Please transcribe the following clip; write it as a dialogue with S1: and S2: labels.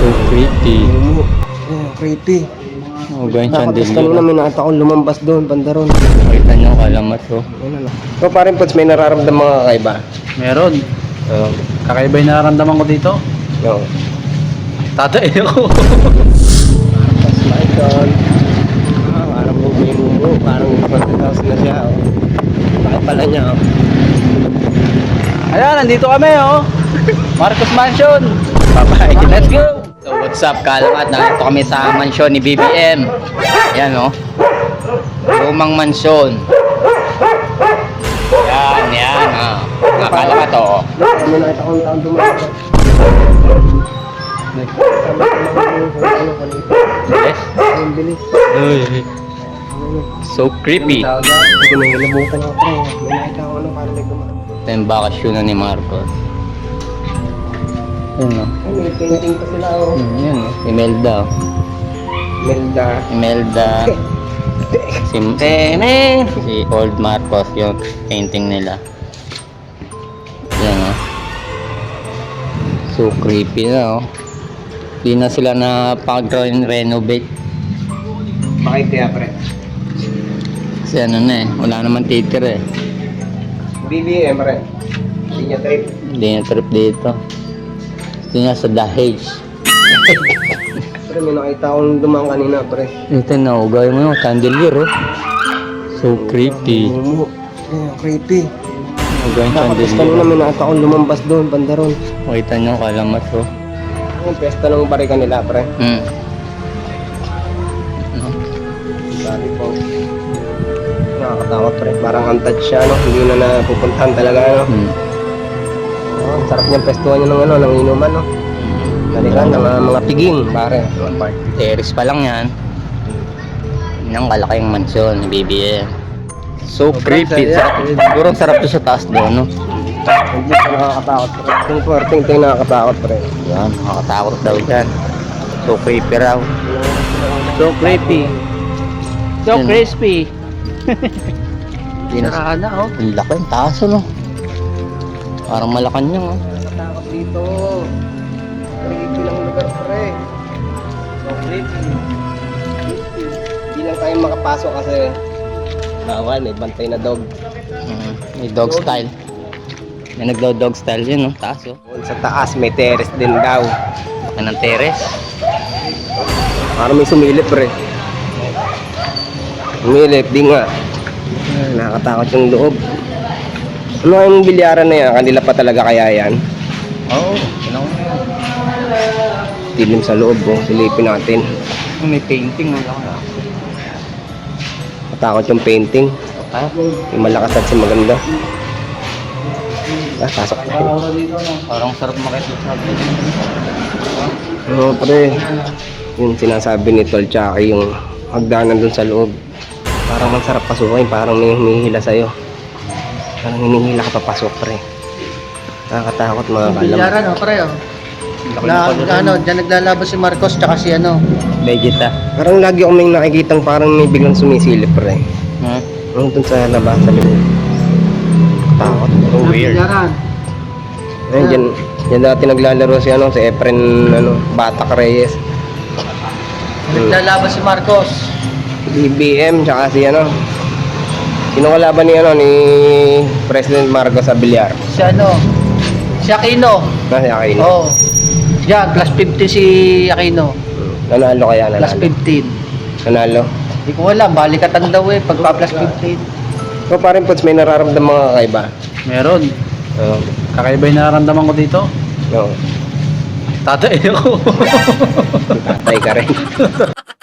S1: So pretty.
S2: Oo. Oh, creepy.
S1: Oh, ganyan
S2: Tapos
S1: chandelier.
S2: kanina may nakita akong lumambas doon, banda ron.
S1: Makita niyo ang kalamat oh.
S2: Ayun na. So parin Pods, may nararamdaman mga kakaiba.
S3: Meron.
S2: Oo.
S3: Kakaiba yung nararamdaman ko dito.
S2: Oo.
S3: Tatay ako.
S2: Tapos Michael. Ah, parang bumubo. Parang haunted house na siya. Oh. Bakit pala niya? Oh.
S3: Ayan, nandito kami oh. Marcos Mansion.
S1: Bye-bye.
S3: Let's go.
S1: So what's up kalamat? Nandito kami sa mansyon ni BBM. Yan oh. Lumang mansyon. Yan, yan. Ah. Mga kalamat oh.
S2: Taong dumaan.
S1: Yes. So creepy. Ito yung bakasyon na ni Marcos. Yan oh.
S2: Ay, may painting pa sila. Oh.
S1: Hmm, Yan oh. Imelda. oh.
S2: Melda.
S1: Imelda. Si,
S2: Tene!
S1: si Old Marcos yung painting nila. Yan oh. So creepy na oh. Hindi na sila na pag-renovate.
S2: Bakit kaya pre?
S1: Kasi ano na eh, wala naman titira eh.
S2: BBM pre. Hindi niya trip.
S1: Hindi na trip dito. Niya sa Dahage.
S2: Pre, may nakita akong dumaan kanina pre.
S1: Ito na, ugay mo yung chandelier oh. So creepy.
S2: Mumu. Oh, creepy.
S1: Ugay yung
S2: Tapos kanina
S1: chandelier.
S2: may nakita akong lumambas doon, banda ron.
S1: Makita niyo ang kalamat oh.
S2: Yung pesta ng barika nila pre.
S1: Hmm. Ano?
S2: Sabi po. Nakakatakot pre. Parang untouched siya no. Hindi na napupuntahan talaga no.
S1: Hmm.
S2: Oh, ang sarap niyang pestuhan niya ng ano, ng inuman no. Talaga, ng mga, mga piging pare.
S1: Terrace pa lang yan. Yan ang kalaking mansyon ni BBM. So creepy. Sarap, siguro sarap to sa taas doon, no?
S2: Hindi ka nakakatakot pre. Yung forting ting nakakatakot pre.
S1: Yan, nakakatakot daw dyan. So creepy raw.
S3: So creepy. So crispy.
S1: Hindi na
S3: Sarahan na oh.
S1: Ang laki, ang taas, ano? Parang Malacanang, oh.
S2: Nakakatakot dito. Creepy ng lugar pre. So creepy. Hindi lang tayo makapasok kasi bawal, may bantay na dog.
S1: Mm, may dog style. May nagdaw-dog style yun, no? Taas, oh.
S2: Doon sa taas may terrace din daw.
S1: Laki ng terrace.
S2: Parang may sumilip pre. Sumilip, di nga. Ay, nakakatakot yung loob. Ano yung bilyaran na yan? Kanila pa talaga kaya yan?
S1: Oo, oh, ano?
S2: Dilim sa loob, oh. Silipin natin.
S1: May painting, oh. Laki.
S2: Matakot yung painting.
S1: Ah,
S2: Yung malakas at si maganda. Ah, pasok tayo.
S1: parang sarap makita sa
S2: Oo, pre. Yung sinasabi ni Tol Chucky, yung hagdanan dun sa loob. Parang masarap pasukin, parang may hinihila sa'yo. Parang hinihila ka papasok, pre. Nakakatakot mga kalam.
S3: Bilyaran oh, pare oh. Na, ano, dyan naglalabas si Marcos tsaka si ano.
S1: Vegeta.
S2: Parang lagi akong may nakikitang parang may biglang sumisilip, pre.
S1: Hmm?
S2: Yung dun sa labas, sa loob. Takot. Oh, weird.
S3: Bilyaran.
S2: Ayun, dyan, dyan dati naglalaro si, ano, si Efren, ano, Batak Reyes.
S3: Naglalabas si Marcos.
S2: BBM, tsaka si, ano, Sino kalaban ni ano ni President Marcos sa bilyar?
S3: Si ano. Si Aquino.
S2: Nasi Aquino.
S3: Oh. Yan, plus 50 si Aquino.
S2: Nanalo kaya
S3: Plus
S2: nanalo.
S3: 15.
S2: Nanalo.
S3: Hindi ko alam, balikatan daw eh, pagka plus 15.
S2: So parin Pots, may nararamdaman mga kakaiba.
S3: Meron.
S2: Oo.
S3: Kakaiba yung nararamdaman ko dito.
S2: No.
S3: Tatay ako.
S2: Tatay ka rin.